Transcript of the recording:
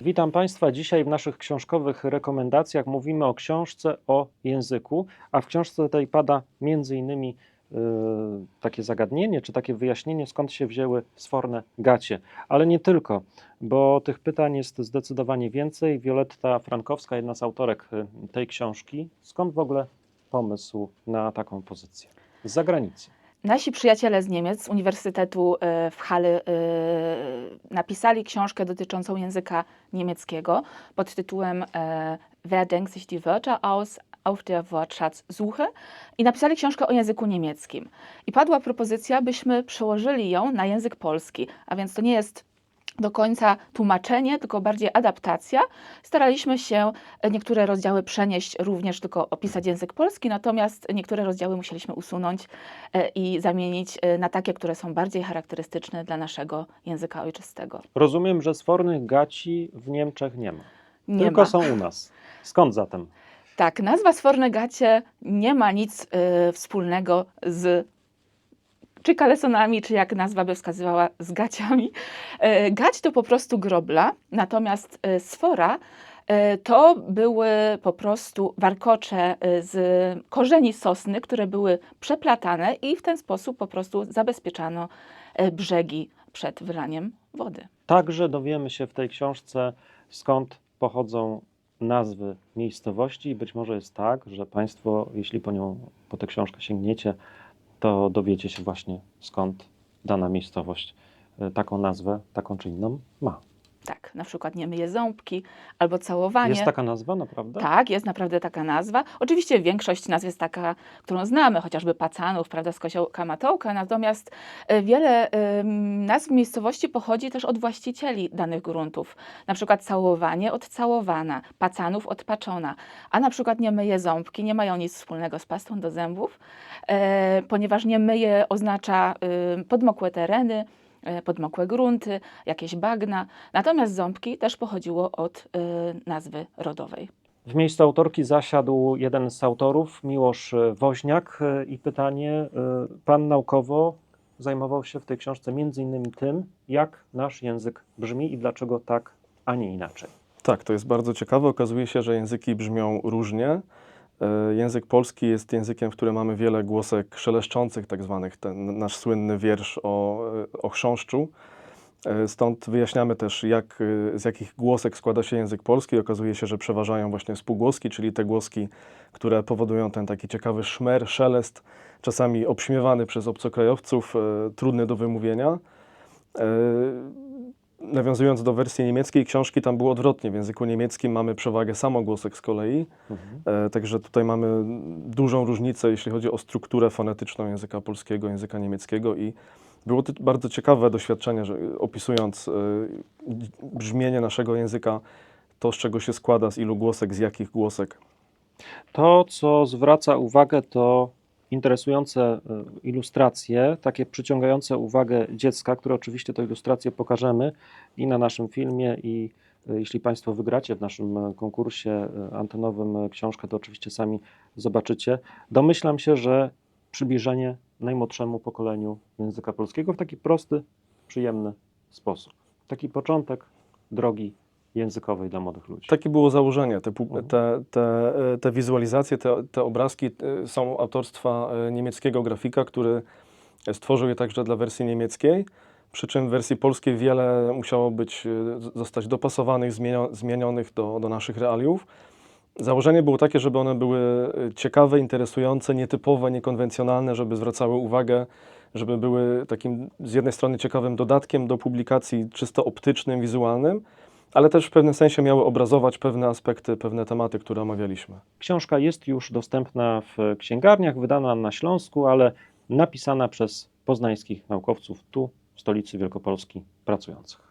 Witam Państwa. Dzisiaj w naszych książkowych rekomendacjach mówimy o książce o języku, a w książce tej pada między innymi y, takie zagadnienie, czy takie wyjaśnienie, skąd się wzięły sforne gacie. Ale nie tylko, bo tych pytań jest zdecydowanie więcej. Wioletta Frankowska, jedna z autorek y, tej książki. Skąd w ogóle pomysł na taką pozycję? Z zagranicy. Nasi przyjaciele z Niemiec, z Uniwersytetu e, w Halle, e, napisali książkę dotyczącą języka niemieckiego pod tytułem e, Wer denkt sich die Wörter aus auf der Wortschatzsuche i napisali książkę o języku niemieckim. I padła propozycja, byśmy przełożyli ją na język polski, a więc to nie jest do końca tłumaczenie, tylko bardziej adaptacja. Staraliśmy się niektóre rozdziały przenieść również, tylko opisać język polski, natomiast niektóre rozdziały musieliśmy usunąć e, i zamienić e, na takie, które są bardziej charakterystyczne dla naszego języka ojczystego. Rozumiem, że sfornych gaci w Niemczech nie ma. Nie tylko ma. są u nas. Skąd zatem? Tak, nazwa Sfornegacie nie ma nic e, wspólnego z czy kalesonami, czy jak nazwa by wskazywała, z gaciami. E, Gać to po prostu grobla, natomiast e, sfora e, to były po prostu warkocze z korzeni sosny, które były przeplatane i w ten sposób po prostu zabezpieczano brzegi przed wylaniem wody. Także dowiemy się w tej książce, skąd pochodzą nazwy miejscowości i być może jest tak, że Państwo, jeśli po nią, po tę książkę sięgniecie, to dowiecie się właśnie skąd dana miejscowość e, taką nazwę, taką czy inną ma. Tak, na przykład nie myje ząbki albo całowanie. Jest taka nazwa naprawdę? Tak, jest naprawdę taka nazwa. Oczywiście większość nazw jest taka, którą znamy, chociażby Pacanów, prawda, z Koziołka Matołka, natomiast e, wiele nazw miejscowości pochodzi też od właścicieli danych gruntów. Na przykład całowanie od całowana, Pacanów od paczona, a na przykład nie myje ząbki, nie mają nic wspólnego z pastą do zębów, e, ponieważ nie myje oznacza e, podmokłe tereny, podmokłe grunty, jakieś bagna. Natomiast ząbki też pochodziło od e, nazwy rodowej. W miejscu autorki zasiadł jeden z autorów, Miłosz e, Woźniak e, i pytanie, e, pan naukowo zajmował się w tej książce między innymi tym, jak nasz język brzmi i dlaczego tak, a nie inaczej. Tak, to jest bardzo ciekawe. Okazuje się, że języki brzmią różnie. E, Język polski jest językiem, w którym mamy wiele głosek szeleszczących, tak zwanych. Ten nasz słynny wiersz o, e, o chrząszczu. E, Stąd wyjaśniamy też, jak, z jakich głosek składa się język polski. Okazuje się, że przeważają właśnie spółgłoski, czyli te głoski, które powodują ten taki ciekawy szmer, szelest, czasami obśmiewany przez obcokrajowców, trudny do wymówienia. Nawiązując do wersji niemieckiej książki, tam było odwrotnie. W języku niemieckim mamy przewagę samogłosek z kolei, Mhm. e, także tutaj mamy dużą różnicę, jeśli chodzi o strukturę fonetyczną języka polskiego, języka niemieckiego i było to bardzo ciekawe doświadczenie, że opisując e, brzmienie naszego języka, to z czego się składa, z ilu głosek, z jakich głosek. To, co zwraca uwagę, to interesujące e, ilustracje, takie przyciągające uwagę dziecka, które oczywiście to ilustracje pokażemy i na naszym filmie, i e, jeśli Państwo wygracie w naszym e, konkursie antenowym książkę, to oczywiście sami zobaczycie. Domyślam się, że przybliżenie najmłodszemu pokoleniu języka polskiego w taki prosty, przyjemny sposób. Taki początek drogi językowej dla młodych ludzi. Takie było założenie. Te, Mhm. te, te, e, te wizualizacje, te, te obrazki e, są autorstwa e, niemieckiego grafika, który stworzył je także dla wersji niemieckiej. Przy czym w wersji polskiej wiele musiało być, zostać dopasowanych, zmienio, zmienionych do, do naszych realiów. Założenie było takie, żeby one były ciekawe, interesujące, nietypowe, niekonwencjonalne, żeby zwracały uwagę, żeby były takim z jednej strony ciekawym dodatkiem do publikacji czysto optycznym, wizualnym, ale też w pewnym sensie miały obrazować pewne aspekty, pewne tematy, które omawialiśmy. Książka jest już dostępna w księgarniach, wydana na Śląsku, ale napisana przez poznańskich naukowców tu, w stolicy Wielkopolski, pracujących.